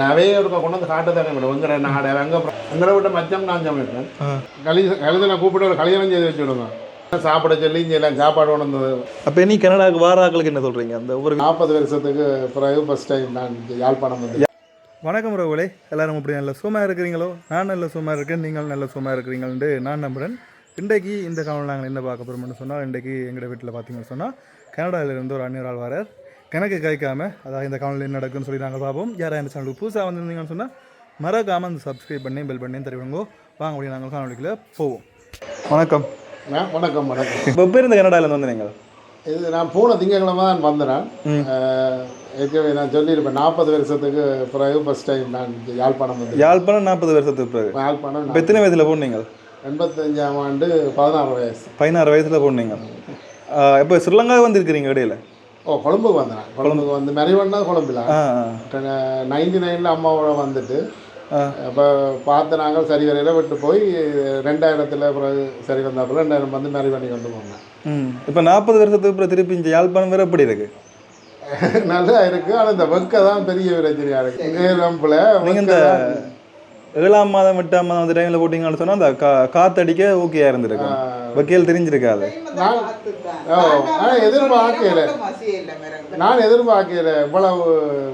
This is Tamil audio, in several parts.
நாவே ஒரு கொண்டு வந்து காட்டு தானே மேடம். எங்கட நாடு எங்க எங்களை விட்ட மச்சம் நான் சமைப்பேன் களி கழுதில் கூப்பிட்டு ஒரு கல்யாணம் செய்து வச்சு விடுங்க சாப்பிட சொல்லி இங்கே எல்லாம் சாப்பாடு கொண்டு வந்தது. அப்போ நீ கனடாவுக்கு வார ஆக்களுக்கு என்ன சொல்கிறீங்க அந்த ஒவ்வொரு நாற்பது வருஷத்துக்கு பிறகு ஃபர்ஸ்ட் டைம் நான் யாழ்ப்பாணம் வந்து வணக்கம் ரவுலே எல்லாரும் அப்படி நல்ல சுகமாக இருக்கிறீங்களோ? நான் நல்ல சுகமாக இருக்கேன் நீங்கள் நல்ல சுகமாக இருக்கிறீங்கள்னு நான் நம்புகிறேன் இன்றைக்கு இந்த காணொலி நாங்கள் என்ன பார்க்க போகிறோம்னு சொன்னால் இன்றைக்கு எங்கள் வீட்டில் பார்த்தீங்கன்னு சொன்னால் கனடாவிலிருந்து ஒரு அந்நியர் ஆள் வரார் கணக்கு கைக்காம அதாவது இந்த காணொலி என்ன நடக்குன்னு சொல்லி நாங்கள் பார்ப்போம். யாராவது இந்த சேனலுக்கு புதுசாக வந்திருந்தீங்கன்னு சொன்னால் மறக்காமல் அந்த சப்ஸ்கிரைப் பண்ணி பெல் பண்ணி தருவாங்க. வாங்க அப்படி நாங்கள் காணொலிக்குள்ள போவோம். வணக்கம். வணக்கம் வணக்கம். இப்போ பேர் இந்த கனடாவிலேருந்து வந்து நீங்கள்? இது நான் போன திங்கக்கிழமை தான் வந்தேன் ஏற்கனவே நான் சொல்லியிருப்பேன் நாற்பது வருஷத்துக்கு பிறகு ஃபர்ஸ்ட் டைம் நான் யாழ்ப்பாணம் வந்து யாழ்ப்பாணம் நாற்பது வருஷத்துக்கு பிறகு? யாழ்ப்பாணம் எத்தனை வயதில் போனீங்க எண்பத்தஞ்சாம் ஆண்டு பதினாறு வயசு. பதினாறு வயசில் போனீங்க. இப்போ ஸ்ரீலங்கா வந்திருக்கிறீங்க இடையில? ஓ கொழும்புக்கு வந்தேன்? கொழும்புக்கு வந்து மெரிவன் தான் கொழும்புல நைன்டி நைனில் அம்மாவோட வந்துட்டு. அப்போ பார்த்து நாங்கள் சரி வரையில் விட்டு போய் ரெண்டாயிரத்தில் பிறகு சரி வந்தாப்புல ரெண்டாயிரம் வந்து மேரி பண்ணி கொண்டு போனேன். இப்போ நாற்பது வருஷத்துக்கு அப்புறம் திருப்பி இந்த யாழ்ப்பாணம் வேறு எப்படி இருக்கு? நல்லா இருக்கு ஆனால் இந்த வெக்க தான் பெரிய பிரச்சனையாக இருக்கு. எங்கள் நீங்கள் இந்த ஏழாம் மாதம் எட்டாம் மாதம் அந்த டைமில் போட்டிங்கன்னு சொன்னால் அந்த கா காத்தடிக்க ஓகேயா இருந்திருக்கும். வக்கீல் தெரிஞ்சிருக்காது. நான் ஆனால் எதிர்பார்க்கல நான் எதிர்பார்க்கல இவ்வளவு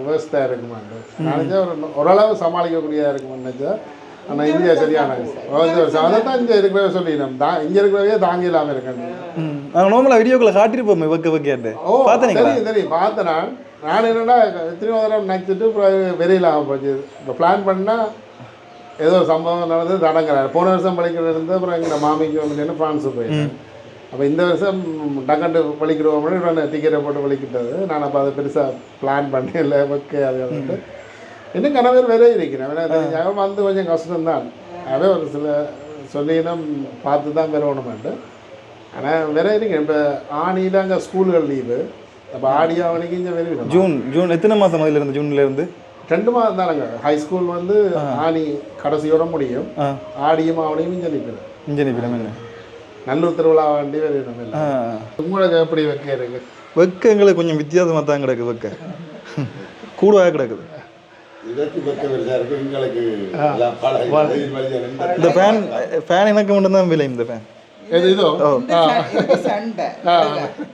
வேஸ்ட்டாக இருக்குமான்னு நினச்சா ஒரு ஓரளவு சமாளிக்கக்கூடியதாக இருக்குமான்னு நினச்சா? ஆனால் இந்தியா சரியான அதை தான் இங்கே இருக்கிறவே சொல்லிடணும். தான் இங்கே இருக்கிறவே தாங்க இல்லாமல் இருக்கேன் நாங்கள் நார்மலாக வீடியோக்குள்ள காட்டியிருப்போமே வெக்க வெக்கையாட்டு ஓ தெரியும் தெரியும். பார்த்தேன் நான். நான் என்னன்னா எத்தனையோ தடவை நினச்சிட்டு அப்புறம் வெளியில் ஆக போச்சு. இப்போ பிளான் பண்ணால் ஏதோ ஒரு சம்பவம் நடந்தது தடங்குறாரு. போன வருஷம் படிக்கிறது இருந்து அப்புறம் எங்கள் மாமிக்கு வந்துட்டு ஃப்ரான்ஸு போயிட்டேன் அப்போ இந்த வருஷம் டக்கண்டு பழிக்கிடுவோம் டிக்கெட்டை போட்டு பழிக்கிட்டது. நான் அப்போ அதை பெருசாக பிளான் பண்ணி இல்லை ஓகே அது வந்துட்டு. இன்னும் கணவர் வேற இருக்கிறேன் வந்து கொஞ்சம் கஷ்டம்தான். அதே ஒரு சில சொல்லினும் பார்த்து தான் பெறணுமெண்டு ஆனால் வேற இருக்கேன் இப்போ ஆணியில் அங்கே ஸ்கூல்கள் லீவு அப்போ ஆடி ஆவணிக்கு இங்கே வெளியிடும் ஜூன் ஜூன் எத்தனை மாதம் முதல்ல இருந்து ஜூன்ல இருந்து? ரெண்டு மாதம் தானங்க ஹை ஸ்கூல் வந்து ஆணி கடைசியோட முடியும். ஆடியும் ஆவணியும் இங்கே இன்ஜினி பிலம் என்ன? நல்லூர் திருவிழா வண்டி இல்லை. ஆ. உங்களுக்கு எப்படி வைக்க இருக்கு? வெக்க எங்களுக்கு கொஞ்சம் வித்தியாசமாக தான் கிடக்கு வெக்க. கூடுவாக கிடக்குது. இந்த ஃபேன் ஃபேன் எனக்கு மட்டும்தான் விலை இந்த ஃபேன் இதோ சண்டை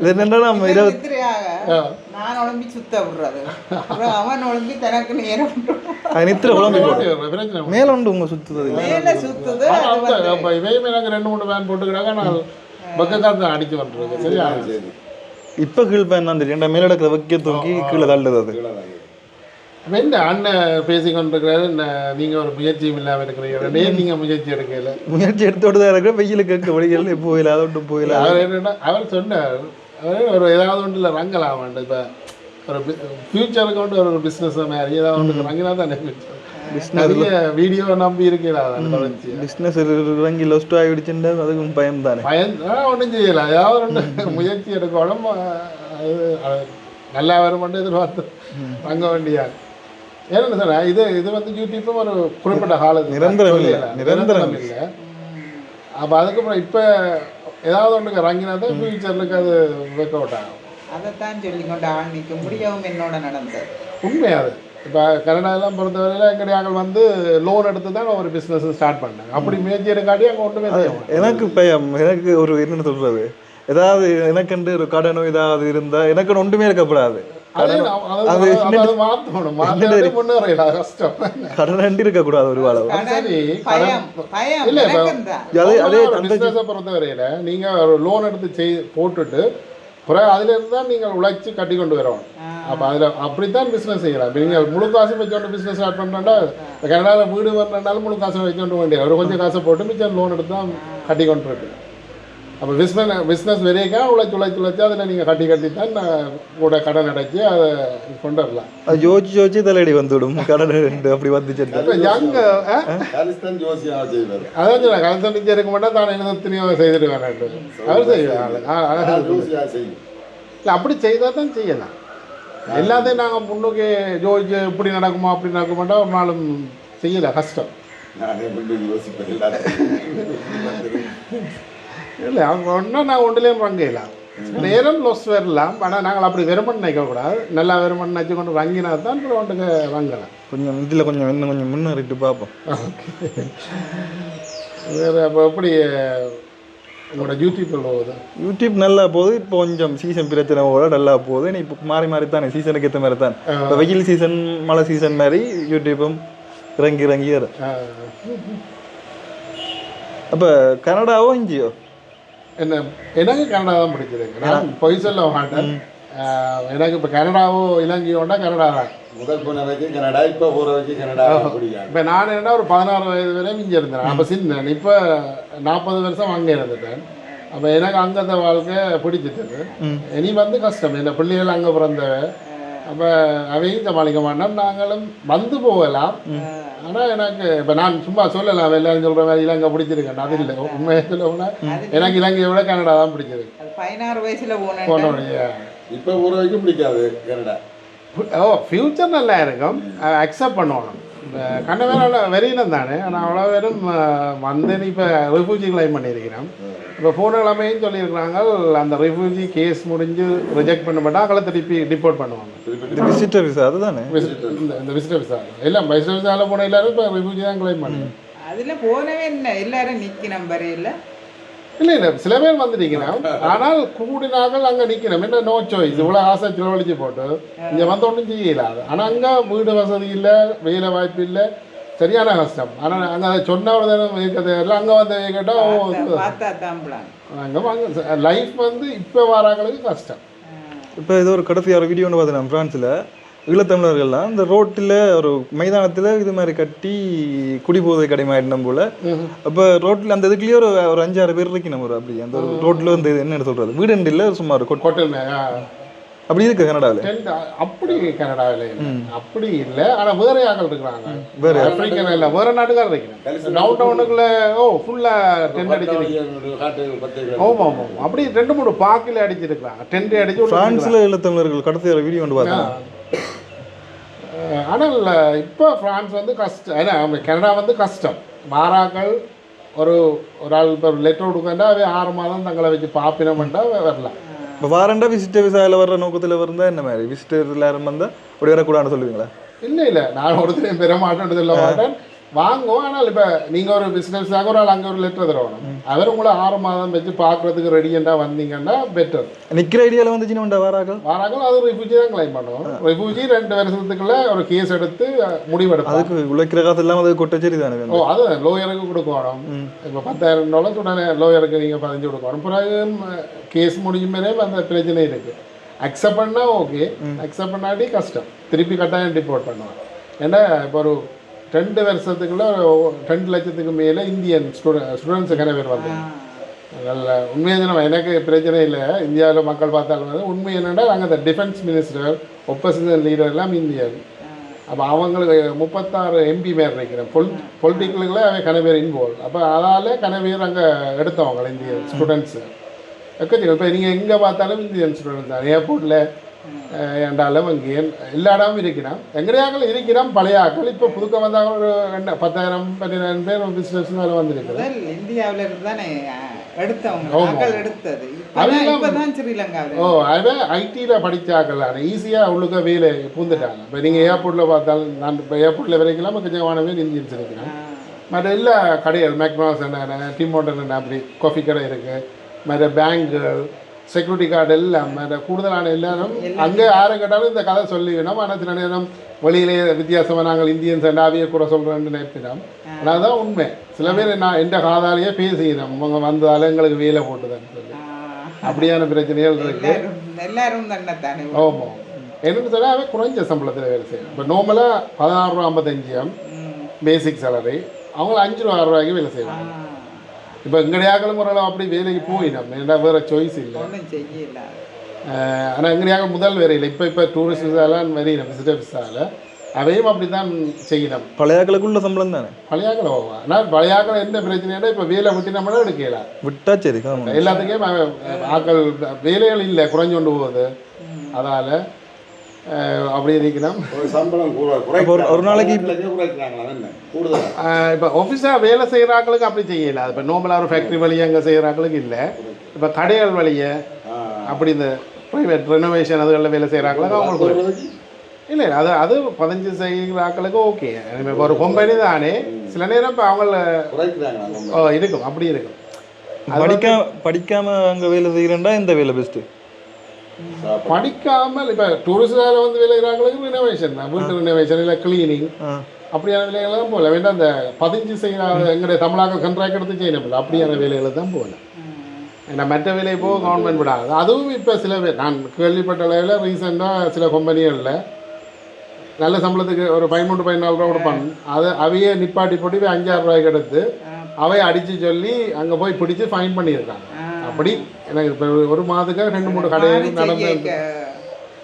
இது என்னன்னா நம்ம இருபது நித்திரையாக நான் உழம்பி சுத்த விடுறது அவன் உழம்பி தனக்கு நேரம் அது நித்திர குழம்பு போட்டு மேல உண்டு உங்க சுத்துறது இல்லை மேல சுத்துது இவையுமே நாங்கள் ரெண்டு மூணு வேன் போட்டுக்கிறாங்க நான் பக்கத்தாட்டு அடிச்சு வந்துருக்கு சரியா இப்போ கீழ் ஃபேன் தான் தெரியும் மேல வைக்க தூக்கி கீழே தள்ளுது அது என்ன அண்ணன் பேசி கொண்டிருக்கிறாரு? நீங்கள் ஒரு முயற்சியும் இல்லாமல் இருக்கிறீங்க நீங்கள் முயற்சி எடுக்கல. முயற்சி எடுத்தோடு தான் இருக்கிற வெயில் கேட்க வழிகள் போயில அதை விட்டு போயில அவர் என்னன்னா அவர் சொன்னார். அவர் ஒரு ஏதாவது ஒன்றில் ரங்கலாம் வேண்டாம் இப்போ ஒரு ஃபியூச்சருக்கு வந்து ஒரு பிஸ்னஸ் மாதிரி ஏதாவது ஒன்று ரங்கினா தானே நிறைய வீடியோ நம்பி தொடர்ச்சி பிஸ்னஸ் இறங்கி லொஸ்ட் ஆகிடுச்சுன்னா அதுக்கும் பயம் தானே. ஒன்றும் செய்யல. ஏதாவது ஒன்று முயற்சி எடுக்கணும். அது நல்லா வருமென்று எதிர்பார்த்து வாங்க வேண்டியா ஏன்னு சொன்னேன் இது இது வந்து யூடியூப்பும் ஒரு குறிப்பிட்ட காலத்து நிரந்தரம் இல்ல, நிரந்தரம் இல்லை. அப்போ அதுக்கப்புறம் இப்போ ஏதாவது ஒன்றுக்கு இறங்கினா தான் ஃபியூச்சருக்கு அது ஒர்க் அவுட் ஆகும். அதைத்தான் சொல்லி கொண்டு நிற்க முடியவும் என்னோட நடந்தது உண்மை அது. இப்போ கனடாலாம் பொறுத்தவரையில் எங்கடையாங்கள் வந்து லோன் எடுத்து தான் ஒரு பிஸ்னஸ் ஸ்டார்ட் பண்ணாங்க. அப்படி முயற்சி எடுக்காட்டி அங்கே ஒன்றுமே. எனக்கு பயம். எனக்கு ஒரு என்னன்னு சொல்றது? ஏதாவது எனக்குண்டு ஒரு கடனோ ஏதாவது இருந்தா எனக்கு ஒன்றுமே இருக்கப்படாது அது அது- அது அது மாற்றணும் மாற்றாட்டி முன்னேறையில கஷ்டம் கடன் அண்டி இருக்கக்கூடாது ஒரு இல்ல, அதே பொறுத்தவரையில நீங்க ஒரு லோன் எடுத்து செய் போட்டுட்டு பிறகு அதுல இருந்து தான் நீங்கள் உழைச்சி கட்டி கொண்டு வரணும் அப்ப அதுல அப்படித்தான் பிசினஸ் செய்யலாம் நீங்க முழு காசு வச்சோண்டு பிசினஸ் ஸ்டார்ட் பண்றா கனடாவில் வீடு வரணுன்னாலும் முழு காசு வச்சோண்டு வேண்டிய ஒரு கொஞ்சம் காசை போட்டு மிச்சம் லோன் எடுத்து தான் கட்டி கொண்டு இருக்கு அப்போ பிஸ்னஸ் பிஸ்னஸ் வெறியக்கா உழைச்சி உழைச்சி உழைச்சி அதில் நீங்கள் கட்டி கட்டி தான் நான் கூட கடன் அடைச்சி அதை கொண்டு வரலாம். அது யோசிச்சு யோசிச்சு தலையடி வந்துவிடும் கடன் அப்படி வந்துச்சு இப்போ யங் கலிஸ்தான் ஜோசியா செய்வார். அதான் சொல்ல கலந்து நிச்சயம் இருக்க மாட்டா தான் என்ன எத்தனையோ செய்திருவேன் அவர் செய்யும். இல்லை அப்படி செய்தால் தான் செய்யலாம். எல்லாத்தையும் நாங்கள் முன்னுக்கு ஜோதிச்சு இப்படி நடக்குமா அப்படி நடக்க மாட்டோம் ஒரு நாளும் செய்யல கஷ்டம். நானே யோசிப்பேன் எல்லாத்தையும். இல்லை அவங்க ஒன்றும் நான் ஒன்றுலேயும் பங்கையில. நேரம் லொஸ் வரலாம். ஆனால் நாங்கள் அப்படி வெறுமன் நினைக்கக்கூடாது. நல்லா வெறுமன் நினச்சி கொண்டு வாங்கினா தான் அப்புறம் ஒன்றுக்கு வாங்கலாம். கொஞ்சம் இதில் கொஞ்சம் இன்னும் கொஞ்சம் முன்னேறிட்டு பார்ப்போம். வேறு அப்போ எப்படி உங்களோட யூடியூப்பில் போகுது? யூடியூப் நல்லா போகுது. இப்போ கொஞ்சம் சீசன் பிரச்சனை கூட நல்லா போகுது. நீ இப்போ மாறி மாறி தானே சீசனுக்கு ஏற்ற மாதிரி தான். இப்போ வெயில் சீசன் மழை சீசன் மாதிரி யூடியூப்பும் இறங்கி இறங்கி அப்போ கனடாவோ இங்கேயோ என்ன எனக்கு கனடா தான் பிடிச்சிருக்கு நான் பொய் சொல்ல மாட்டேன் எனக்கு இப்போ கனடாவோ இலங்கையோட கனடா தான். முதல் போன வரைக்கும் கனடா இப்போ போகிற வரைக்கும் கனடா பிடிக்காது. இப்போ நான் என்ன ஒரு பதினாறு வயது வரை இங்கே இருந்தேன். அப்போ சின்னேன். இப்போ நாற்பது வருஷம் அங்கே இருந்துட்டேன். அப்போ எனக்கு அங்கத்த வாழ்க்கை பிடிச்சிட்டது. இனி வந்து கஷ்டம். இந்த பிள்ளைகள் அங்கே பிறந்தவ அப்போ அவையும் சமாளிக்க மாட்டோம் நாங்களும் வந்து போகலாம். ஆனால் எனக்கு இப்போ நான் சும்மா சொல்லலாம் எல்லாரும் சொல்கிற மாதிரி இலங்கை பிடிச்சிருக்கேன் அது இல்லை உண்மையை சொல்ல எனக்கு இலங்கையை விட கனடா தான் பிடிச்சிருக்கு பதினாறு வயசுல போனேன். போனோடைய இப்போ போகிற வரைக்கும் பிடிக்காது கனடா. ஓ ஃப்யூச்சர் நல்லா இருக்கும். அக்செப்ட் பண்ணுவோம் இப்போ கண்ணவேல வெறியினம் தானே. ஆனால் அவ்வளோ அஹ், வந்து இப்போ ரெஃப்யூஜி கிளைம் பண்ணியிருக்கிறோம் இப்போ போன கிழமையும் சொல்லியிருக்கிறாங்க. அந்த ரெஃப்யூஜி கேஸ் முடிஞ்சு ரிஜெக்ட் பண்ணப்பட்டா அவங்கள திருப்பி டிப்போர்ட் பண்ணுவாங்க. இது விசிட்டர் விசா அதுதானே? இந்த இந்த விசிட்டர் விசா எல்லாம் விசிட்டர் விசாவில் போன எல்லாரும் இப்போ ரெஃப்யூஜி தான் கிளைம் பண்ணுங்க அதுல போனவே என்ன எல்லாரும் நிக்கணும் வரையில இல்லை. இல்லை சில பேர் வந்துட்டீங்கன்னா ஆனால் கூடினார்கள் அங்கே நிற்கணும் என்ன நோ சாய்ஸ் இவ்வளோ ஆசை செலவழிச்சு போட்டு இங்கே வந்து ஒன்றும் செய்யலாது ஆனால் அங்கே வீடு வசதி இல்லை வேலை வாய்ப்பு இல்லை. சரியான கஷ்டம். ஆனால் அங்கே அதை சொன்ன ஒரு தினம் இருக்கிறது இல்லை அங்கே வந்து கேட்டால் தான். அங்கே வாங்க. லைஃப் வந்து இப்போ வராங்களுக்கு கஷ்டம். இப்போ ஏதோ ஒரு கடைசி ஒரு வீடியோ ஒன்று பார்த்தேன் ஃப்ரான்ஸில் ஈழத்தமிழர்கள்லாம் இந்த ரோட்டில் ஒரு மைதானத்தில் இது மாதிரி கட்டி குடிபோதை கடைமாயிடணும் போல். அப்போ ரோட்டில் அந்த இதுக்குள்ளேயே ஒரு ஒரு அஞ்சாறு பேர் இருக்கணும் ஒரு அப்படி. அந்த ரோட்டில் வந்து என்ன சொல்கிறது வீடு இல்லை சும்மா ஒரு கொட் ஹோட்டல் அப்படி இருக்கு கனடாவில். டென்ட் அப்படி கனடாவில் இல்லை. அப்படி இல்லை. ஆனால் வேற ஆக்கள் இருக்கிறாங்க? வேற ஆப்பிரிக்கன் இல்லை வேற நாட்டுக்காரர் இருக்கிறாங்க. டவுன் டவுனுக்குள்ள ஓ ஃபுல்லாக டென்ட் பத்து ஆமாம் ஆமாம் அப்படி ரெண்டு மூணு பாக்கில் அடிச்சிருக்கிறாங்க. டென்ட் அடிச்சு ஃப்ரான்ஸில் ஈழத்தமிழர்கள் கடைசி ஒரு வீடியோ ஒன்று பார்த்தேன். ஆனால் இப்போ ஃப்ரான்ஸ் வந்து கஷ்டம். ஏன்னா கனடா வந்து கஷ்டம். மாறாக்கள் ஒரு ஒரு ஆள் இப்போ லெட்டர் கொடுக்கண்டா அவை ஆறு மாதம் தங்களை வச்சு பாப்பினமெண்டா வரலாம் இப்போ வாரண்டா விசிட்டர் விசாவில் வர்ற நோக்கத்தில் இருந்தால் என்ன மாதிரி? விசிட்டர் எல்லாரும் வந்தால் அப்படி வரக்கூடாதுன்னு சொல்லுவீங்களா? இல்லை இல்லை. நான் ஒருத்தரையும் பெற மாட்டேன்னு சொல்ல மாட்டேன். வாங்குவோம். ஆனால் இப்போ நீங்கள் ஒரு பிஸ்னஸாக ஒரு ஆள் அங்கே ஒரு லெட்டர் தரணும் அவர் உங்களை ஆறு மாதம் வச்சு பார்க்குறதுக்கு ரெடியண்டா வந்தீங்கன்னா பெட்டர் நிற்கிற ஐடியாவில் வந்துச்சுன்னு உண்டா வாராக்கள்? வாராக்கள் அது ரெஃப்யூஜி தான் கிளைம் பண்ணுவோம். ரெஃப்யூஜி ரெண்டு வருஷத்துக்குள்ள ஒரு கேஸ் எடுத்து முடிவெடுப்பாங்க. அதுக்கு உழைக்கிற காசு இல்லாமல் அது கொட்டச்சேரி தானே ஓ அது லோயருக்கு கொடுக்கணும். இப்போ பத்தாயிரம் டாலர் உடனே லோயருக்கு நீங்கள் பதினஞ்சு கொடுக்கணும். பிறகு கேஸ் முடியும் வரை அந்த பிரச்சனை இருக்கு. அக்செப்ட் பண்ணால் ஓகே அக்செப்ட் பண்ணாட்டி கஷ்டம். திருப்பி கட்டாயம் டிப்போர்ட் பண்ணுவாங்க. ஏன்னா இப்போ ஒரு ரெண்டு வருஷத்துக்குள்ள ரெண்டு லட்சத்துக்கு மேலே இந்தியன் ஸ்டூடெண்ட் ஸ்டூடெண்ட்ஸ் நிறைய பேர் வந்தாங்க. நல்ல உண்மையை நம்ம எனக்கு பிரச்சனை இல்லை. இந்தியாவில் மக்கள் பார்த்தாலும் வந்து உண்மை என்னென்னா நாங்கள் இந்த டிஃபென்ஸ் மினிஸ்டர் ஒப்போசிஷன் லீடர் எல்லாம் இந்தியன். அப்போ அவங்களுக்கு முப்பத்தாறு எம்பி பேர் இருக்கிறேன் பொல் பொலிட்டிக்கலுக்குள்ள அவன் கன பேர் இன்வால்வ் அப்போ அதால் கன பேர் அங்கே எடுத்தவங்க இந்திய ஸ்டூடெண்ட்ஸு எக்கச்சக்கம். இப்போ நீங்கள் எங்கே பார்த்தாலும் இந்தியன் ஸ்டூடெண்ட்ஸ் தான். ஏர்போர்ட்டில் ஏண்டாலும் இங்கே எல்லா இடமும் இருக்கிறோம் எங்கடையாக்கள் இருக்கிறோம் பழைய ஆக்கள் இப்போ புதுக்க வந்தாங்க ஒரு ரெண்டு பத்தாயிரம் பன்னிரெண்டாயிரம் பேர் பிஸ்னஸ் மேலே வந்திருக்குது முதல் இந்தியாவுல இருந்து தானே எடுத்தவங்க ஓ அது ஐடியில் படித்தாக்கலான ஈஸியாக உள்ளுக்க வேலை பூந்துட்டாங்க இப்போ நீங்கள் ஏர்போர்ட்டில் பார்த்தாலும் நான் இப்போ ஏர்போர்ட்டில் வரைக்கும் கொஞ்சமான பேர் இந்தியன்ஸ் இருக்கிறேன் மற்ற எல்லா கடைகள் மேக்னாஸ் என்ன டிமோட்டன் என்ன அப்படி காஃபி கடை இருக்குது மற்ற பேங்குகள் செக்யூரிட்டி கார்டு எல்லாம் கூடுதலான எல்லாரும் அங்கே யாரை கேட்டாலும் இந்த கதை சொல்லிவிடும். ஆனால் சில நேரம் வெளியிலே வித்தியாசமாக நாங்கள் இந்தியன்ஸ் அண்டாவியே கூட சொல்கிறேன்னு நினைப்பினோம் ஆனால் அதுதான் உண்மை. சில பேர் நான் எந்த காதாலேயே பேசிக்கிறோம் அவங்க வந்தாலும் எங்களுக்கு வேலை போட்டுதான்னு சொல்லி. அப்படியான பிரச்சனைகள் இருக்கு. எல்லாரும் ஆமாம் என்னன்னு சொன்னால் அவன் குறைஞ்ச சம்பளத்தில் வேலை செய்யணும் இப்போ நார்மலாக பதினாறு ரூபா ஐம்பத்தஞ்சியம் பேசிக் சேலரி அவங்கள அஞ்சு ரூபா ஆறு ரூபாய்க்கு வேலை செய்வாங்க. இப்போ எங்கடையாக்களும் ஓரளவு அப்படி வேலைக்கு போயிடும். ஏன்னா வேறு சாய்ஸ் இல்லை. ஒன்றும் செய்யல. ஆனால் எங்கடையாக முதல் வேலையில் இப்போ இப்போ டூரிஸ்ட் விசாலாம் வரையிடும் விசிட்டர் விசாவில் அவையும் அப்படி தான் செய்யணும். பழையாக்களுக்குள்ள சம்பளம் தானே? பழையாக்கள் போவாங்க ஆனால் பழையாக்கள் என்ன பிரச்சனைனா இப்போ வேலை விட்டு நம்மளும் எடுக்கலாம் விட்டா சரி எல்லாத்துக்கும் ஆக்கள் வேலைகள் இல்லை குறைஞ்சு கொண்டு போகுது. அதால் அப்படி இருக்கணும் ஒரு சம்பளம் ஒரு- நாளைக்கு இப்போ ஆஃபீஸாக வேலை செய்கிறாங்களுக்கு அப்படி செய்யல. இப்போ நார்மலாக ஒரு ஃபேக்ட்ரி வழியாக அங்கே செய்கிறாங்களுக்கு இல்லை. இப்போ கடைகள் வழியை அப்படி இந்த ப்ரைவேட் ரெனோவேஷன் அதுகளில் வேலை செய்கிறாங்களோ அவங்களுக்கு ஒரு- இல்லை அது அது பதினஞ்சு செய்கிற ஆட்களுக்கு ஓகே இப்போ ஒரு கம்பெனி தானே. சில நேரம் இப்போ அவங்கள ஓ, இருக்கும். அப்படி இருக்கும். படிக்காம அங்க வேலை செய்கிறேன்டா இந்த வேலை பெஸ்ட்டு. படிக்காமல் இப்போ டூரிஸ்டால வந்து விளையிறாங்களுக்கு ரினோவேஷன் தான் வீட்டு ரினோவேஷன் இல்லை கிளீனிங் அப்படியான வேலைகளை தான் போகல. வேண்டாம் அந்த பதிஞ்சு செய்கிற எங்களுடைய தமிழாக கண்ட்ராக்ட் எடுத்து செய்யணும் அப்படியான வேலைகளை தான் போகல. ஏன்னா மற்ற வேலையை போக கவர்மெண்ட் விடாது. அதுவும் இப்போ சில பேர் நான் கேள்விப்பட்ட அளவில் ரீசெண்டாக சில கம்பெனிகளில் நல்ல சம்பளத்துக்கு ஒரு பதிமூன்று பதினாலு ரூபா கொடுப்பாங்க. அதை அவையே நிப்பாட்டி போட்டு போய் அஞ்சாறு ரூபாய்க்கு எடுத்து அவைய அடித்து சொல்லி அங்கே போய் பிடிச்சி ஃபைன் பண்ணியிருக்காங்க. அப்படி எனக்கு இப்போ ஒரு மாதத்துக்கு ரெண்டு மூணு கடைகள் நடந்து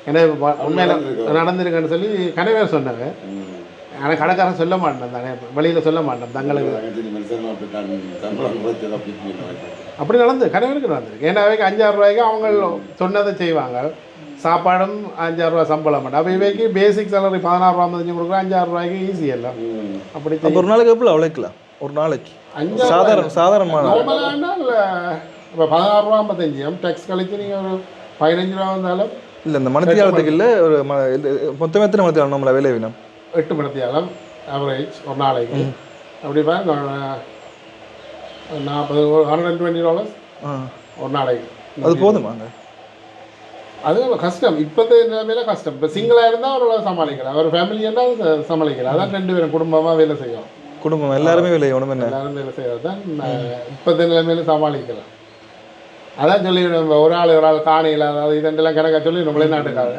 ஏன்னா உண்மையில நடந்திருக்குன்னு சொல்லி கடைவேர் சொன்னாங்க. ஆனால் கடைக்காரன் சொல்ல மாட்டேன் தானே. வெளியில் சொல்ல மாட்டேன் தங்களுக்கு அப்படி நடந்து கடைவேருக்கு நடந்திருக்கு. ஏன்னா அவைக்கு அஞ்சாறு ரூபாய்க்கு அவங்க சொன்னதை செய்வாங்க. சாப்பாடும் அஞ்சாறு ரூபா சம்பளம் மட்டும். அப்போ இவைக்கு பேசிக் சேலரி பதினாறு ரூபா பதினஞ்சு கொடுக்குறோம். அஞ்சாறு ரூபாய்க்கு ஈஸி எல்லாம். அப்படி அப்போ ஒரு நாளைக்கு எவ்வளோ உழைக்கலாம் ஒரு நாளைக்கு. சாதாரண சாதாரணமான. இப்போ பதினாறு ரூபா ஐம்பத்தஞ்சு டேக்ஸ் கழிச்சு நீங்கள் ஒரு பதினஞ்சு ரூபா வந்தாலும் இல்லை இந்த மனத்தியாலத்துக்கு இல்லை ஒரு மொத்தமே எத்தனை மனத்தியாலம் நம்மளை வேலை வேணும்? எட்டு மணித்தியாலம் ஆவரேஜ் ஒரு நாளைக்கு. அப்படி பாருங்க நாற்பது ஒரு ஹண்ட்ரட் டுவெண்ட்டி டாலர்ஸ் ஒரு நாளைக்கு. அது போதுமாங்க அது கஷ்டம். இப்போத்த நிலைமையில கஷ்டம். இப்போ சிங்கிளாக இருந்தால் அவரோட சமாளிக்கலாம் அவர் ஃபேமிலி இருந்தால் சமாளிக்கலாம் அதான் ரெண்டு பேரும் குடும்பமாக வேலை செய்யும் குடும்பம் எல்லாருமே வேலை என்ன? எல்லாரும் வேலை செய்கிறது தான் இப்போத்த நிலைமையில சமாளிக்கலாம் அதான் சொல்லி நம்ம ஒரு ஆள் ஒரு ஆள் காணியில் அதாவது இதெல்லாம் கணக்காக சொல்லி நம்மளே நாட்டுக்காக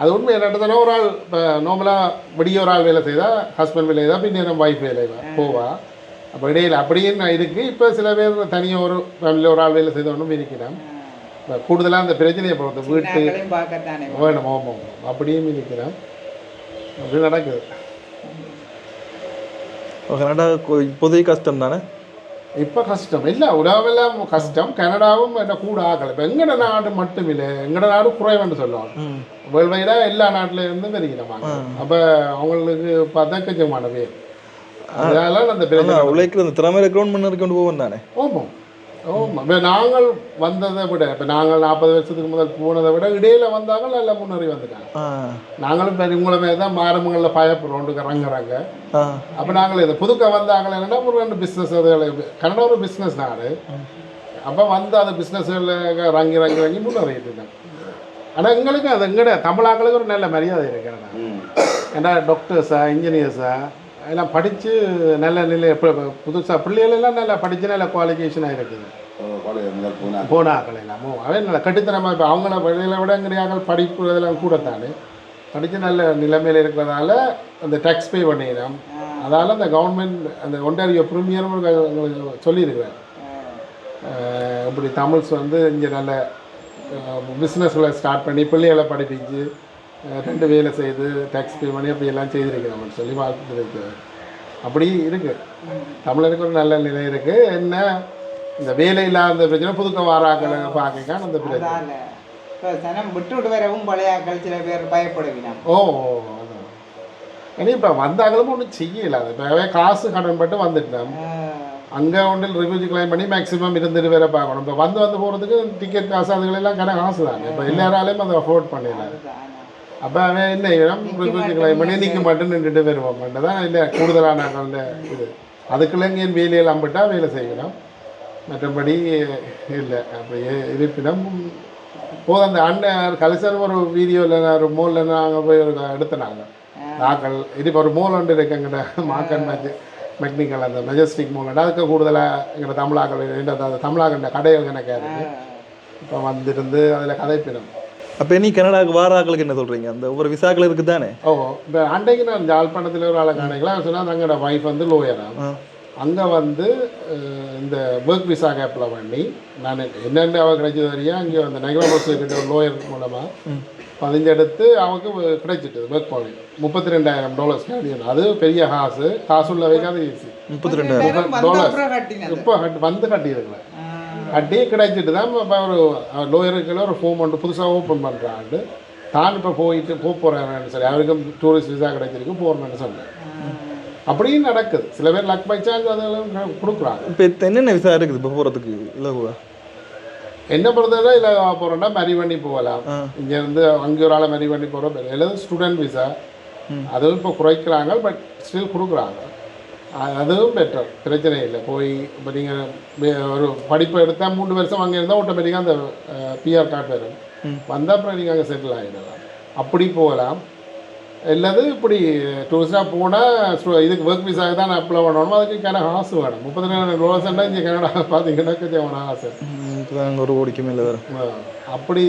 அது உண்மை என்னட்டுதானே ஒரு ஆள் இப்போ நார்மலாக விடிய ஒரு ஆள் வேலை செய்தால் ஹஸ்பண்ட் வேலை செய்தால் பின்னே நம்ம ஒய்ஃப் வேலை போவா. அப்போ இடையில அப்படின்னு இருக்குது இப்போ சில பேர் தனியாக ஒரு ஃபேமிலியில் ஒரு ஆள் வேலை செய்தவனும் இருக்கிறான். இப்போ கூடுதலாக அந்த பிரச்சனையை பொறுத்து வீட்டு வேணும் ஆமாம் அப்படியும் இருக்கிறான். அப்படி நடக்குது. கனடா இப்போதைக்கு கஷ்டம் தானே இப்போ கஷ்டம் இல்லை உலகமெல்லாம் கஷ்டம் கனடாவும் என்ன கூட ஆகலை இப்போ எங்கட நாடு மட்டும் இல்லை எங்கட நாடு குறைவுன்னு சொல்லுவாங்க வேர்ல்டு வைடாக எல்லா நாட்டில இருந்தும் வருகிறோம் அப்போ அவங்களுக்கு பார்த்தா கொஞ்சமான பேர் அதனால அந்த உழைக்கிற திறமையில கிரௌண்ட் பண்ண கொண்டு போவோம் தானே ஆமாம் இப்போ நாங்கள் வந்ததை விட இப்போ நாங்கள் நாற்பது வருஷத்துக்கு முதல் போனதை விட இடையில வந்தாங்க நல்ல முன்னேறி வந்துட்டாங்க நாங்களும் இப்போ உங்களை மாதிரி தான் மாறுமங்களில் பயப்படுறோம் இறங்குறாங்க. அப்போ நாங்கள் இது புதுக்க வந்தாங்களே என்னன்னா ஒரு ரெண்டு பிஸ்னஸ் கனடா ஒரு பிஸ்னஸ் நாடு அப்போ வந்து அந்த பிஸ்னஸ்களில் இறங்கி இறங்கி இறங்கி முன்னேறிட்டு இருக்காங்க. ஆனால் எங்களுக்கு அது எங்கட தமிழாக்களுக்கு ஒரு நல்ல மரியாதை இருக்கு கனடா. ம். ஏன்னா டாக்டர்ஸா இன்ஜினியர்ஸா எல்லாம் படித்து நல்ல நிலை புதுசாக பிள்ளைகள் எல்லாம் நல்லா படித்து நல்ல குவாலிஃபிகேஷனாக இருக்குது. போனாக்கள் எல்லாமோ. அவன் நல்ல கட்டுத்தனமாக இப்போ அவங்கள வெளியில் விட எங்கடையாக்கள் படிப்பு இதெல்லாம் கூடத்தானே? படித்து நல்ல நிலைமையில் இருக்கிறதால அந்த டேக்ஸ் பே பண்ணிடலாம் அதால் அந்த கவர்மெண்ட் அந்த ஒன்டாரியோ ப்ரீமியரும் எங்களுக்கு சொல்லியிருக்கிறேன் இப்படி தமிழ்ஸ் வந்து இங்கே நல்ல பிஸ்னஸ்களை ஸ்டார்ட் பண்ணி பிள்ளைகளை படிப்பிச்சு ரெண்டு வேலை செய்து டேக்ஸ் பே பண்ணி அப்படி எல்லாம் செய்திருக்கிறோம்னு சொல்லி வாழ்த்துருக்கு அப்படி இருக்கு. தமிழருக்கு ஒரு நல்ல நிலை இருக்கு. என்ன? இந்த வேலை இல்லாத பிரச்சனை புதுக்க வாராக்களை பார்க்க அந்த பிரச்சனை. அதால இப்போ சனம் விட்டு விட்டு வரவும் பழைய ஆட்கள் சில பேர் பயப்படுவினான் ஓ இனி இப்போ வந்தாங்களும் ஒன்றும் செய்யல. அது இப்போ காசு கடன் பட்டு வந்துட்டேன் அங்கே ஒன்றில் ரிவ்யூஜ் கிளைம் பண்ணி மேக்ஸிமம் இருந்துட்டு வேற பார்க்கணும். இப்போ வந்து வந்து போகிறதுக்கு டிக்கெட் காசு அதுகளெல்லாம் கடை காசு தானே இப்போ எல்லாராலையும் அதை அஃபோர்ட் பண்ணிடலாம் அப்போ அவன் என்ன இடம் கிளைம் பண்ணி நிற்க மட்டும் நின்றுட்டு வருவாங்க தான் இல்லை கூடுதலான நாங்கள் இது. அதுக்குள்ள இங்கே வேலையில் அம்பிட்டா வேலை செய்யணும். மற்றபடி இல்லை. அப்படியே இருப்பினும் போதும் அந்த அண்ணன் கலைசர் ஒரு வீடியோவில் ஒரு மோலில் நாங்கள் போய் ஒரு எடுத்தனாங்க. நாங்கள் இது இப்போ ஒரு மோல் ஒன்று இருக்கு எங்கிட்ட மாக்கன் மேஜ் மெக்னிக்கல் அந்த மெஜஸ்டிக் மோல் அதுக்கு கூடுதலாக எங்களோட தமிழாக்கள் அந்த தமிழாக்கண்ட கடைகள் எனக்கு இருக்கு. இப்போ வந்துருந்து அதில் கதைப்பினம் அப்போ நீ கனடாவுக்கு வார ஆட்களுக்கு என்ன சொல்கிறீங்க அந்த ஒவ்வொரு விசாக்கள் இருக்குது தானே ஓ இப்போ அன்றைக்கு நான் ஜாழ்ப்பாணத்தில் ஒரு ஆளை காணிக்கலாம் சொன்னால் தங்களோட ஒய்ஃப் வந்து லோயரா அங்கே வந்து இந்த ஒர்க் விசா கேப்பில் பண்ணி நான் என்னென்ன அவள் கிடைச்சது வரையா அங்கே அந்த நெக்ரோபஸ் கிட்ட ஒரு லோயர் மூலமாக பதிஞ்சு எடுத்து அவனுக்கு கிடைச்சிட்டு ஒர்க் பண்ணி முப்பத்தி ரெண்டாயிரம் டாலர்ஸ் கேடியன் அது பெரிய காசு. காசு உள்ள வைக்காது ஈஸி முப்பத்தி ரெண்டாயிரம் கட்டினது. இப்போ கட்டி- வந்து கட்டியிருக்கல. கட்டி கிடைச்சிட்டு தான் இப்போ ஒரு லோயருக்குள்ள ஒரு ஃபோம் ஒன்று புதுசாக ஓப்பன் பண்ணுறாண்டு தான் இப்போ போயிட்டு போக போகிறேன்னு சொல்லி அவருக்கும் டூரிஸ்ட் விசா கிடைச்சிருக்கு போகிறேன்னு சொன்னேன் அப்படியும் நடக்குது. சில பேர் லக் பை சான்ஸ் அதெல்லாம் கொடுக்குறாங்க. இப்போ என்னென்ன விசா இருக்குது இப்போ போகிறதுக்கு இலகுவா என்ன பொறுத்தவரை இல்லை போகிறோம்னா மரி பண்ணி போகலாம். இங்கேருந்து அங்கே ஒரு ஆளை மரி பண்ணி போகிறோம் அல்லது ஸ்டூடெண்ட் விசா அதுவும் இப்போ குறைக்கிறாங்க பட் ஸ்டில் கொடுக்குறாங்க. அதுவும் பெட்டர். பிரச்சனை இல்லை. போய் இப்போ நீங்கள் ஒரு படிப்பை எடுத்தால் மூணு வருஷம் அங்கே இருந்தால் ஆட்டோமேட்டிக்காக அந்த பிஆர் கார்டு வரும். வந்தால் அப்புறம் நீங்கள் அங்கே செட்டில் ஆகிடலாம் அப்படி போகலாம். இல்லது இப்படி டூரிஸ்டாக போனால் இதுக்கு ஒர்க் விசாவுக்கு தான் அப்ளை பண்ணணும். அதுக்கு கன காசு வேணும். முப்பத்தி ரோசன்னா இங்கே கனடா பார்த்தீங்கன்னா கொஞ்சம் ஆசை. ஒரு கோடிக்கு மேலே ஆ, அப்படி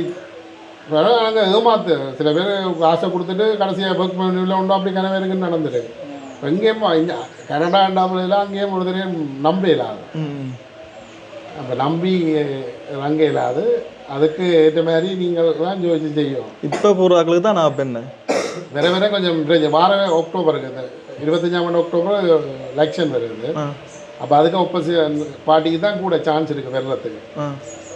வேணா நாங்கள் ஏமாத்து. சில பேர் ஆசை கொடுத்துட்டு கடைசியாக ஒர்க் பண்ணியில் உண்டோ அப்படி கனவு இருக்குன்னு நடந்துட்டு. எங்கேயும் கனடா அண்டாமல் அங்கேயும் ஒரு தடவை நம்ப இல்லாது. அப்போ நம்பி அங்கே இல்லாது. அதுக்கு ஏற்ற மாதிரி நீங்கள் தான் யோசிச்சு செய்யும் இப்போ போகிற ஆக்களுக்கு தான் நான் பெண்ணு வேற வேற கொஞ்சம் வார அக்டோபருக்கு இந்த இருபத்தஞ்சாம் அக்டோபர் எலெக்ஷன் வருது. அப்போ அதுக்கு ஒப்பசி பார்ட்டிக்கு தான் கூட சான்ஸ் இருக்குது வர்றதுக்கு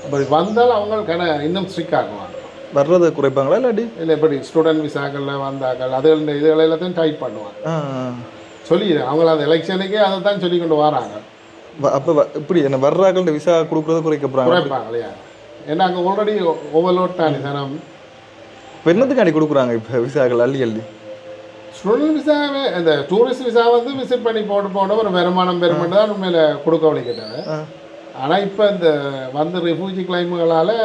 அப்படி வந்தால் அவங்க கன இன்னும் ஸ்ட்ரிக் ஆக்குவாங்க. வர்றதை குறைப்பாங்களா இல்லாட்டி? இல்லை எப்படி? ஸ்டூடெண்ட் விசாக்களில் வந்தாக்கள் அது இந்த இதுகள் எல்லாத்தையும் டைப் பண்ணுவாங்க. ஆ சொல்லிடுறேன் அவங்க அந்த எலெக்ஷனுக்கே அதை தான் சொல்லி கொண்டு வராங்க. அப்போ இப்படி என்ன வர்ற ஆக்கள் விசா கொடுக்குறத குறைக்க போகிறாங்க குறைப்பாங்க இல்லையா? ஏன்னா அங்கே ஆல்ரெடி ஓவர்லோட் தானே இப்போ என்னத்துக்காண்டி கொடுக்குறாங்க இப்போ விசாக்கள் அள்ளி அள்ளி? ஸ்டூடெண்ட் விசாவே இந்த டூரிஸ்ட் விசா வந்து விசிட் பண்ணி போட்டு போன ஒரு வருமானம் பெருமெண்ட் தான் உண்மையில் கொடுக்க வழிக்கிட்டது ஆ. ஆனால் இப்போ இந்த வந்து ரெஃப்யூஜி கிளைமுகளால்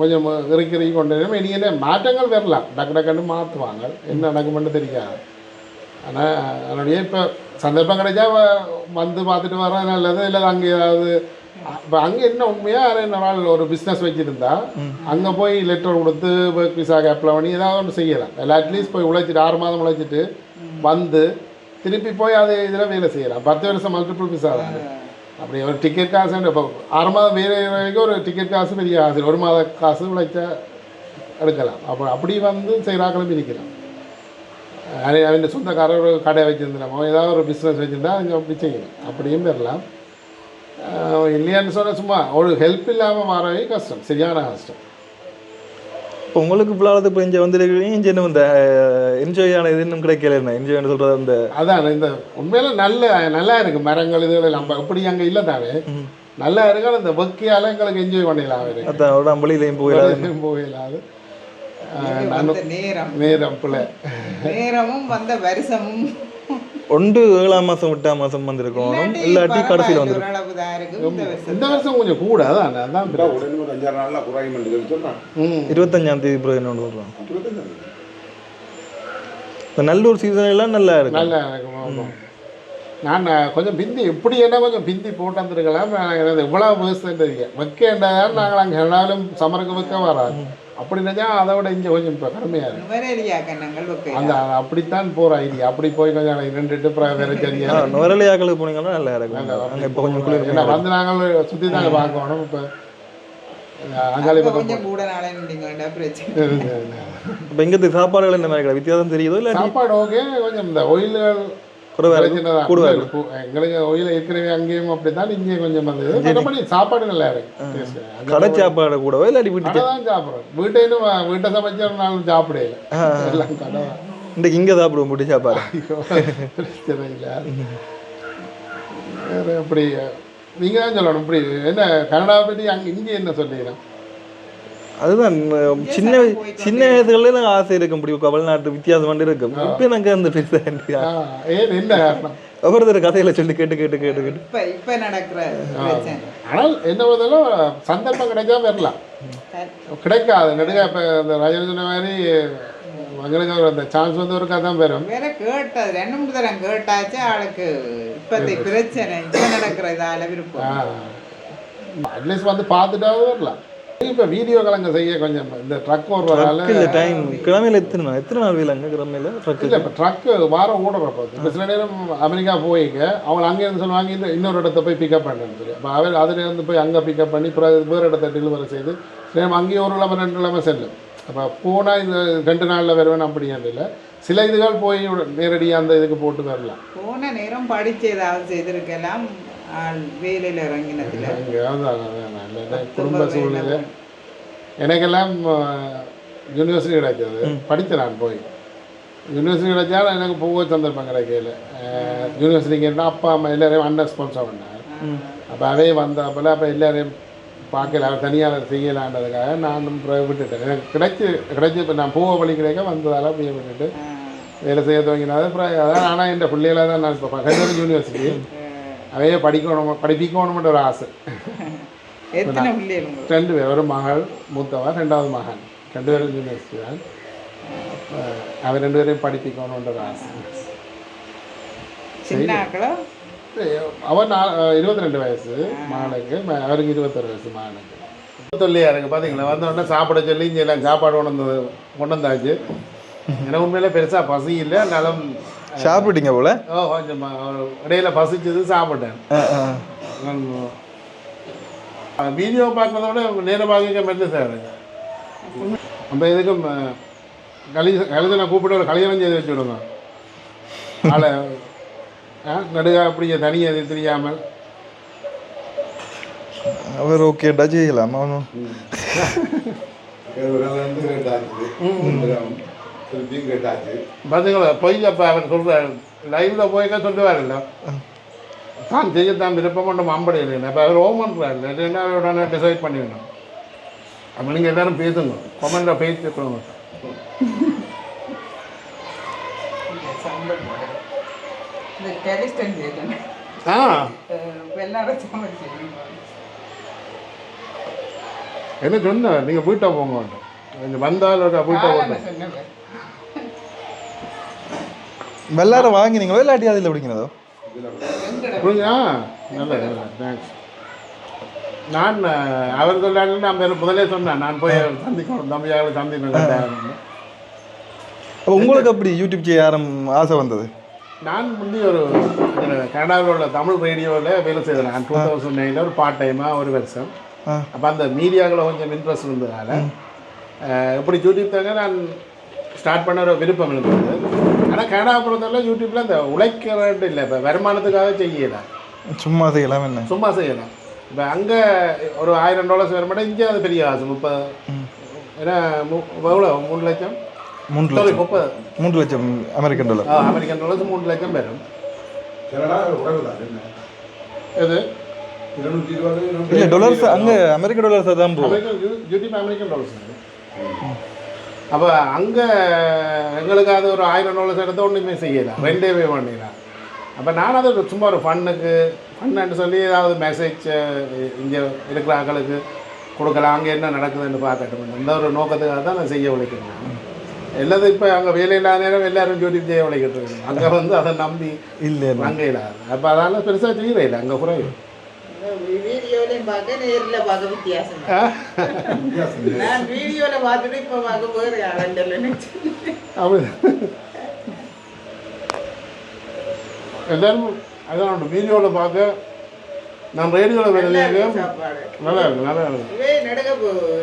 கொஞ்சம் இறுக்கி கொண்டு வரும். இனி என்ன மாற்றங்கள் வரலாம் டக்கு டக்குன்னு மாற்றுவாங்க. என்ன நடக்குமென்னு தெரியாது. ஆனால் அதனுடைய இப்போ சந்தர்ப்பம் கிடைச்சா வந்து பார்த்துட்டு வர நல்லது. இல்லை அங்கே ஏதாவது இப்போ அங்கே என்ன உண்மையாக என்ன நாள் ஒரு பிஸ்னஸ் வச்சுருந்தா அங்கே போய் லெட்டர் கொடுத்து ஒர்க் விசாக்கு அப்ளை பண்ணி ஏதாவது ஒன்று செய்யலாம். இல்லை அட்லீஸ்ட் போய் உழைச்சிட்டு ஆறு மாதம் உழைச்சிட்டு வந்து திருப்பி போய் அது இதில் வேலை செய்யலாம். பத்து வருஷம் மல்டிபிள் விசா தான். அப்படி ஒரு டிக்கெட் காசு இப்போ ஆறு மாதம் வேறு வரைக்கும் ஒரு டிக்கெட் காசு பெரிய காசு ஒரு மாத காசு உழைச்சா எடுக்கலாம். அப்போ அப்படி வந்து செய்கிறாக்களும் இருக்கிறான். அவன் சொந்தக்காரர் ஒரு கடை வச்சுருந்தோமோ ஏதாவது ஒரு பிஸ்னஸ் வச்சுருந்தா அங்கே அப்படி செய்யணும் அப்படியும் பெறலாம். இல்லையான்னு சொன்ன சும்மா ஒரு ஹெல்ப் இல்லாமல் மாறவே கஷ்டம். சரியான கஷ்டம். இப்போ உங்களுக்கு பிள்ளாளத்து இப்போ இங்கே வந்துருக்கீங்க இங்கே இன்னும் இந்த என்ஜாய் ஆன இது இன்னும் கிடைக்கல என்ன? என்ஜாய்னு சொல்கிறது அந்த அதான் இந்த உண்மையில நல்ல நல்லா இருக்கு மரங்கள் இதுகள் நம்ம அப்படி அங்கே இல்லை தானே நல்லா இருக்கு ஆனா இந்த ஒர்க்கியால் எங்களுக்கு என்ஜாய் பண்ணிடலாம் இருக்கு அதான் ஒரு அம்பளியிலையும் போயிடாது போயிடாது நேரம். நேரம் பிள்ளை. நேரமும் வந்த வருஷமும். ஒன்று ஏழாம் மாதம் எட்டாம் மாதம் வந்திருக்கணும் இல்லாட்டி கடைசியில் வந்துருக்கும். இந்த வருஷம் கொஞ்சம் கூட அதான் அதான் பிரச்சனை. உடனே ஒரு அஞ்சாறு நாளில் குறையும் இருபத்தஞ்சாம் தேதி பிறகு என்ன சொல்கிறான் இந்த நல்லூர் சீசன் எல்லாம் நல்லா இருக்கு. நல்லா இருக்கும் ஆமாம். நான் கொஞ்சம் பிந்தி இப்படி என்ன கொஞ்சம் பிந்தி போட்டு வந்துருக்கலாம் நாங்கள் இவ்வளோ தெரியும் வைக்கேண்டதான் நாங்கள் அங்கே எல்லாரும் சமருக்கு வைக்க வராது. அப்படி நினைச்சா அதை விட இங்கே கொஞ்சம் இப்போ கடுமையாக இருக்கு. அந்த அப்படித்தான் போகிற ஐடியா அப்படி போய் கொஞ்சம் நின்றுட்டு அப்புறம் வேற சரியா நுரலியாக்களுக்கு போனீங்கன்னா நல்லா இருக்கும். அங்கே இப்போ கொஞ்சம் குளிர் ஏன்னா வந்து நாங்கள் சுற்றி தாங்க பார்க்கணும். இப்போ இப்போ இங்கே சாப்பாடுகள் என்ன வித்தியாசம் தெரியுதோ இல்லை சாப்பாடு ஓகே கொஞ்சம் இந்த ஒயில்கள் எங்களுக்கு ஒயில் ஏற்கனவே அங்கேயும் அப்படித்தான் இங்கேயும் கொஞ்சம் வந்தது. மற்றபடி சாப்பாடு நல்லா இருக்கு. கடை சாப்பாடு கூடவோ இல்லாட்டி கடை தான் சாப்பிட்றோம். வீட்டையும் வீட்டை சமைச்ச ஒரு நாள் சாப்பிடல எல்லாம் கடை இன்றைக்கு இங்கே சாப்பிடுவோம் வீட்டு சாப்பாடு. ஐயோ, பிரச்சனை இல்லை வேற நீங்கள் தான் சொல்லணும். இப்படி என்ன கனடாவை பற்றி அங்கே இங்கே என்ன சொல்லிக்கிறேன் அதுதான் சின்ன சின்ன வயசுகளில் எனக்கு ஆசை இருக்கும் இப்படி தமிழ்நாட்டு வித்தியாசம் வந்து இருக்கும். இப்போ எனக்கு அந்த பெருசாக ஆ, ஏன் என்ன? காரணம் ஒவ்வொருத்தர் கதையில சொல்லி கேட்டு கேட்டு கேட்டு கேட்டு. இப்ப இப்ப நடக்கிற ஆனால் என்ன பொறுத்தளவு சந்தர்ப்பம் கிடைச்சா வரலாம். கிடைக்காது. நெடுக இப்போ இந்த ரஜினி சொன்ன மாதிரி எங்களுக்கு ஒரு அந்த சான்ஸ் வந்து ஒரு தான் பெறும். வேற கேட்டது. ரெண்டு மூணு தரம் கேட்டாச்சு. ஆளுக்கு இப்பத்தி பிரச்சனை. இப்ப நடக்கிற இதால விருப்பம். அட்லீஸ்ட் வந்து பார்த்துட்டாவது வரலாம். இப்போ வீடியோ கலங்க செய்ய கொஞ்சம் இந்த ட்ரக் இந்த டைம் கிழமையில எத்தனை நாள்? எத்தனை நாள் வீலாங்க கிழமையில? ட்ரக்கு இல்லை இப்போ ட்ரக்கு வாரம் ஓடுறப்போ இப்போ சில நேரம் அமெரிக்கா போயிக்க அவங்க அங்கேருந்து சொல்லுவாங்க இந்த இன்னொரு இடத்த போய் பிக்கப் பண்ணுன்னு சொல்லி. அப்போ அவர் அதுலேருந்து போய் அங்கே பிக்கப் பண்ணி அப்புறம் வேறு இடத்த டெலிவரி செய்து நேரம் அங்கேயும் ஒரு கிழமை ரெண்டு கிழமை செல்லும். அப்போ போனால் இந்த ரெண்டு நாளில் வருவேன் அப்படிங்கிறது இல்லை. சில இதுகள் போய் நேரடியாக அந்த இதுக்கு போட்டு வரலாம். போன நேரம் படிச்சு ஏதாவது செய்திருக்கலாம். வேலையில இறங்கினதுல. குடும்ப சூழ்நிலை. எனக்கெல்லாம் யூனிவர்சிட்டி கிடைச்சது. படித்தேன் நான் போய். யூனிவர்சிட்டி கிடைச்சா எனக்கு போக சந்தர்ப்பம் கிடைக்கல. யூனிவர்சிட்டிக்கு என்ன அப்பா அம்மா எல்லாரையும் அண்ணன் ஸ்பான்சர் பண்ணார். அப்போ அவே வந்தாப்பில் அப்போ எல்லாரையும் பார்க்கல. அவர் தனியாக செய்யலான்றதுக்காக நானும் விட்டுட்டேன். எனக்கு கிடைச்சி கிடைச்சி இப்போ நான் பூவை வழி கிடைக்க வந்ததால் அப்படியே விட்டுட்டு வேலை செய்ய துவங்கினாது. அப்புறம் அதான் ஆனால் இந்த பிள்ளைகளை தான் நான் இப்போ கல்லூரி யூனிவர்சிட்டி அவையே படிக்கணும் படிப்பிக்கணும்ன்ற ஒரு ஆசை. எத்தனை பிள்ளைகள் உங்களுக்கு ரெண்டு பேர் ஒரு மகள் மூத்தவர் ரெண்டாவது மகன். ரெண்டு பேரும் யூனிவர்சிட்டி தான். அஹ் அவர் ரெண்டு பேரையும் படிப்பிக்கணுன்ற ஒரு ஆசை. சின்ன ஆக்களோ? அவர் நா இருபத்தி ரெண்டு வயசு மகனுக்கு அவருக்கு இருபத்தொரு வயசு மகனுக்கு. தொல்லியா இருக்கு பார்த்தீங்களா வந்த உடனே சாப்பிட சொல்லி இங்கே எல்லாம் சாப்பாடு கொண்டு வந்து கொண்டு வந்தாச்சு. எனக்கு உண்மையில பெருசாக பசி இல்லை இருந்தாலும் சாப்பிட்டீங்க போல? ஓ கொஞ்சம் இடையில பசிச்சது சாப்பிட்டேன். வீடியோ பார்க்கறத விட நேரம் பார்க்க மெல்ல சார். நம்ம இதுக்கும் கலி கழுதனை கூப்பிட்டு ஒரு கல்யாணம் செய்து வச்சு விடுங்க ஆளை ஆ, நடுக அப்படியே தனியாக தெரியாமல். அவர் ஓகேடா செய்யலாம் கேட்டாச்சு திருப்பியும் கேட்டாச்சு பார்த்தீங்களா பொய் அப்போ அவர் சொல்கிறார் லைவில் போய்க்க சொல்லுவார்ல தான் செய்யத்தான் விருப்பம் கொண்டு மாம்படி இல்லைங்க அப்போ அவர் ஓம் பண்ணுறாரு இல்லைன்னா அவரோட டிசைட் பண்ணிடணும். அப்போ நீங்கள் எல்லாரும் பேசுங்க. கொமெண்டில் டெலிஸ்டன் செய்யணும் ஆ. என்ன சொன்னார் நீங்கள் வீட்டை போங்க. வந்தால் ஒரு வீட்டை போங்க வெள்ளார வாங்கினீங்களோ இல்லாட்டி அதில் பிடிக்கிறதோ புரியுதா? நல்லது தேங்க்ஸ் நான் அவர் சொல்லாங்க நான் முதலே சொன்னேன். நான் போய் சந்திக்கணும். தம்பியாக சந்திக்கணும். உங்களுக்கு அப்படி யூடியூப் செய்ய ஆரம் ஆசை வந்தது? நான் முந்தி ஒரு கனடாவில் உள்ள தமிழ் ரேடியோவில் வேலை செய்தேன். நான் டூ தௌசண்ட் நைனில் ஒரு பார்ட் டைமாக ஒரு வருஷம். அப்போ அந்த மீடியாவில் கொஞ்சம் இன்ட்ரெஸ்ட் இருந்ததால் அஹ், இப்படி யூடியூப் தாங்க நான் ஸ்டார்ட் பண்ண ஒரு விருப்பம் இருந்தது. ஆனால் கனடா பொறுத்தவரை யூடியூப்பில் இந்த உழைக்கிறது இல்லை இப்போ வருமானத்துக்காக செய்யலை. சும்மா செய்யலாம் என்ன? சும்மா செய்யலாம் இப்போ அங்கே ஒரு ஆயிரம் டாலர்ஸ் வர மாட்டேன் இங்கே அது பெரிய ஆசை. முப்பது ஏன்னா எவ்வளோ மூணு லட்சம்? மூன்று சாரி லட்சம். முப்பது. மூன்று லட்சம் அமெரிக்கன் டாலர் ஆ, அமெரிக்கன் டாலர்ஸ் மூணு லட்சம் தான் இருநூற்றி இருபது இல்லை டாலர்ஸ் அங்கே அமெரிக்க டாலர்ஸ் தான் போகும். அமெரிக்கன் யூடியூப் அமெரிக்கன் டாலர்ஸ் அப்போ அங்கே எங்களுக்கு அது ஒரு ஆயிரம் டாலர்ஸ் எடுத்து ஒன்றுமே செய்யலாம் ரெண்டே பே பண்ணிடலாம். அப்போ நான் அது சும்மா ஒரு ஃபன்னுக்கு ஃபன்னு சொல்லி ஏதாவது மெசேஜ் இங்கே இருக்கிற ஆட்களுக்கு கொடுக்கலாம். அங்கே என்ன நடக்குதுன்னு பார்க்கட்டும். இந்த ஒரு நோக்கத்துக்காக தான் நான் செய்ய உழைக்கிறேன். எல்லாத்தையும் இப்போ அங்கே வேலையில்லாத நேரம் எல்லாரும் யூடியூப் செய்ய உழைக்கிட்டு இருக்காங்க அங்கே வந்து அதை நம்பி இல்லை அங்கே இல்லாது. அப்போ அதனால் பெருசாக செய்யல இல்லை. அங்கே குறையும். வீடியோலையும் பார்க்க நேரில் பார்க்க வித்தியாசம் நான் வீடியோவில் பார்த்துட்டு இப்போ பார்க்க யாரும் அப்படி எல்லாரும் அதான் வீடியோவில் பார்க்க நான் ரேடியோவில் வேலை சாப்பாடு நல்லா இருக்கு நல்லா இருக்கு நடுக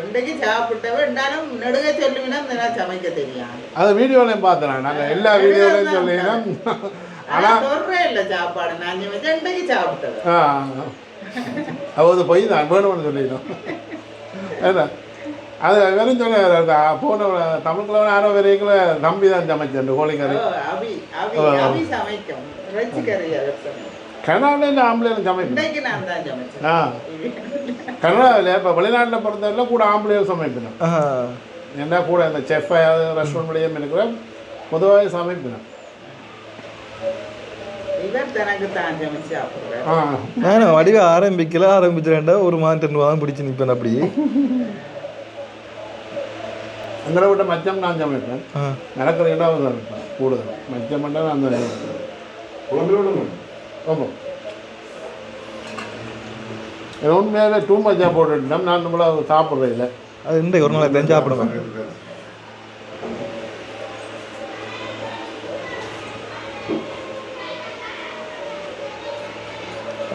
இன்றைக்கு சாப்பிட்டவ இருந்தாலும் நடுக சொல்லுவினா நான் சமைக்க தெரியும் அதை வீடியோலையும் பார்த்தேன் நாங்கள் எல்லா வீடியோலையும் சொல்லினா ஆனா சொல்றேன் இல்ல சாப்பாடு நான் இன்றைக்கு ஆ அது பொய் தான் வேணும்னு சொல்லிடணும் ஏதா அது வெறும் சொன்ன போன தமிழ்கிழமை யாரோ வரைக்கும் நம்பி தான் சமைச்சேன் கோழிக்கறி. கனடாவில் ஆம்பளையும் சமைப்பேன் ஆ. கனடாவில் இப்போ வெளிநாட்டில் பொறுத்தவரை கூட ஆம்பளையும் சமைப்பினோம். என்ன கூட இந்த செஃப் ரெஸ்டாரண்ட் வழியும் இருக்கிற பொதுவாக சமைப்பினோம் இவர் தனக்கு தான் சமைச்சு சாப்பிடுறாரு ஆ நானும் வடிவ ஆரம்பிக்கல ஆரம்பிச்சிட்டேன்டா ஒரு மாதம் ரெண்டு மாதம் பிடிச்சி நிற்பேன் அப்படி எங்களை விட்ட மச்சம் நான் சமைப்பேன். நடக்கிற இடம் சமைப்பேன் கூடுதல் மச்சம் பண்ணால் நான் தான் குழம்புல ஆமாம் உண்மையாகவே டூ மச்சா போட்டுட்டோம் நான் நம்மள சாப்பிட்றது இல்லை அது இன்றைக்கு ஒரு நாளைக்கு தான் சாப்பிடுவேன்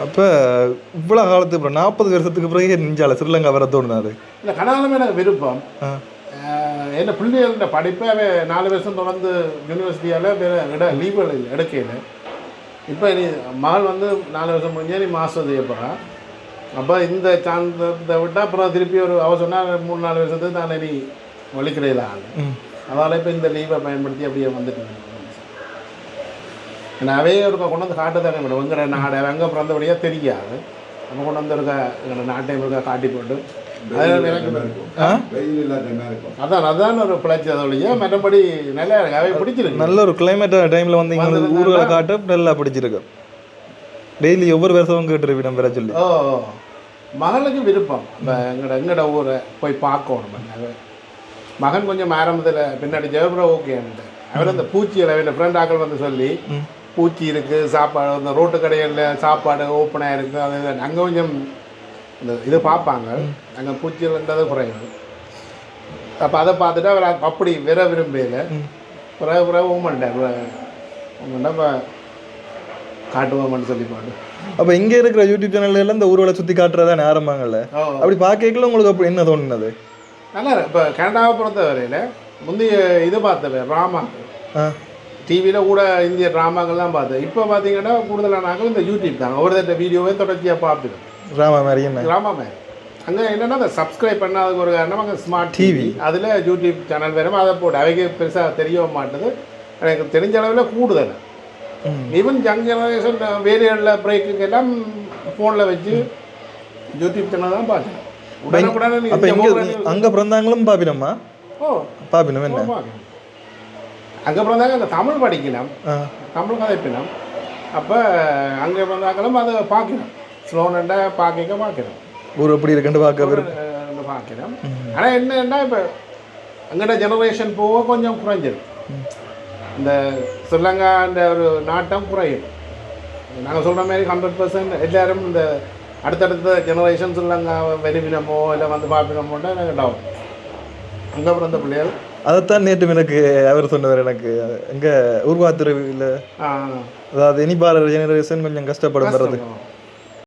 அப்போ இவ்வளோ காலத்துக்கு அப்புறம் நாற்பது வருஷத்துக்கு பிறகு நெஞ்சால? ஸ்ரீலங்கா வர தோணுனாரு. இல்லை கனடாலுமே எனக்கு விருப்பம். என்ன பிள்ளைகளோட படிப்பை நாலு வருஷம் தொடர்ந்து யூனிவர்சிட்டியால் இட லீவுகள் இல்லை எடுக்கையில். இப்போ நீ மகள் வந்து நாலு வருஷம் முடிஞ்சா நீ மாஸ்டர் செய்ய போகிறான் அப்போ இந்த சான்ஸை விட்டால் அப்புறம் திருப்பி ஒரு அவ சொன்னால் மூணு நாலு வருஷத்துக்கு தானே நீ ம். அதனால் இப்போ இந்த லீவை பயன்படுத்தி அப்படியே வந்துட்டு நான் அவையே ஒரு கொண்டு வந்து காட்டு தானே மேடம். எங்கட நாடு எங்கே பிறந்தபடியாக தெரியாது. நம்ம கொண்டு வந்து இருக்க எங்களோட நாட்டையும் இருக்க காட்டி போட்டு. அதான் அதான் ஒரு பிழைச்சி அதோடைய மற்றபடி நல்லா இருக்கு. அவை பிடிச்சிருக்கு. நல்ல ஒரு கிளைமேட் டைமில் வந்து இங்கே வந்து ஊர்களை காட்ட நல்லா பிடிச்சிருக்கு. டெய்லி ஒவ்வொரு வருஷமும் கேட்டுருவிடம் பெற சொல்லி. ஓ மகளுக்கு விருப்பம். இப்போ எங்கட எங்கட ஊரை போய் பார்க்கணும். மகன் கொஞ்சம் ஆரம்பத்தில் பின்னாடி ஜெயபுரம் ஓகேன்ட்டு அவர் அந்த பூச்சி அளவில் ஃப்ரெண்ட் ஆக்கள் வந்து சொல்லி பூச்சி இருக்குது சாப்பாடு அந்த ரோட்டு கடைகளில் சாப்பாடு ஓப்பனாக இருக்குது அது. அங்கே கொஞ்சம் இந்த இது பார்ப்பாங்க. அங்கே பூச்சிகள்ன்றது குறையும் அப்போ அதை பார்த்துட்டு அவர் அப்படி விர விரும்பையில் பிறகு பிறகு ஊமன்ட்டேன் உங்கள்கிட்ட இப்போ காட்டுவோம்னு சொல்லி பாட்டு அப்போ இங்கே இருக்கிற யூடியூப் சேனல்ல இந்த ஊர்வலை சுற்றி காட்டுறதா ஆரம்பங்கள்ல ஓ. அப்படி பார்க்கல உங்களுக்கு அப்படி என்ன தோணுனது? நல்லா இப்போ கனடாவை பொறுத்த வரையில் முந்தைய இது பார்த்தது ராமா. டிவியில் கூட இந்திய ட்ராமாக்கள்லாம் பார்த்தேன். இப்போ பார்த்தீங்கன்னா கூடுதலான நாங்கள் இந்த யூடியூப் தான் ஒவ்வொரு வீடியோவே தொடர்ச்சியாக பார்த்துருக்கோம் ராமா மாதிரி என்ன? ராமா மேன் அங்கே என்னென்னா அந்த சப்ஸ்கிரைப் பண்ணாததுக்கு ஒரு காரணம் அங்கே ஸ்மார்ட் டிவி அதில் யூடியூப் சேனல் வேணும் அதை போட்டு அவைக்கு பெருசாக தெரிய மாட்டுது. எனக்கு தெரிஞ்ச அளவில் கூடுதல். ஈவன் யங் ஜெனரேஷன் வேலைகளில் பிரேக்குக்கு எல்லாம் ஃபோனில் வச்சு யூடியூப் சேனல் தான் பார்க்கணும் உடனுக்குடனே அங்கே பிறந்தாங்களும் பாப்பினம்மா ஓ. பாப்பினம் என்ன? அங்கே பிறந்தாங்க அந்த தமிழ் படிக்கலாம் ஆ. தமிழ் கதைப்பினம். அப்போ அங்கே பிறந்தாங்களும் அதை பார்க்கணும் ஸ்லோனண்டை பார்க்க பார்க்கணும் ஊர் எப்படி இருக்குன்னு பார்க்க பார்க்கணும் ஆனால் என்னன்னா இப்போ எங்கள்ட ஜெனரேஷன் போக கொஞ்சம் குறைஞ்சிடும் இந்த ஸ்ரீலங்கான்ற ஒரு நாட்டம் குறையும். நாங்கள் சொல்கிற மாதிரி ஹண்ட்ரட் பர்சன்ட் எல்லாரும் இந்த அடுத்தடுத்த ஜெனரேஷன் ஸ்ரீலங்கா விரும்பினமோ இல்லை வந்து பார்ப்பினமோன்னா நாங்கள் டவுன் அங்கே பிறந்த பிள்ளைகள் அதைத்தான் நேற்று எனக்கு அவர் சொன்னவர் எனக்கு. எங்க ஊர்வாத்துறையில் ஆ, அதாவது இனிப்பாளர் ஜெனரேஷன் கொஞ்சம் கஷ்டப்படும் வர்றது கஷ்டம்.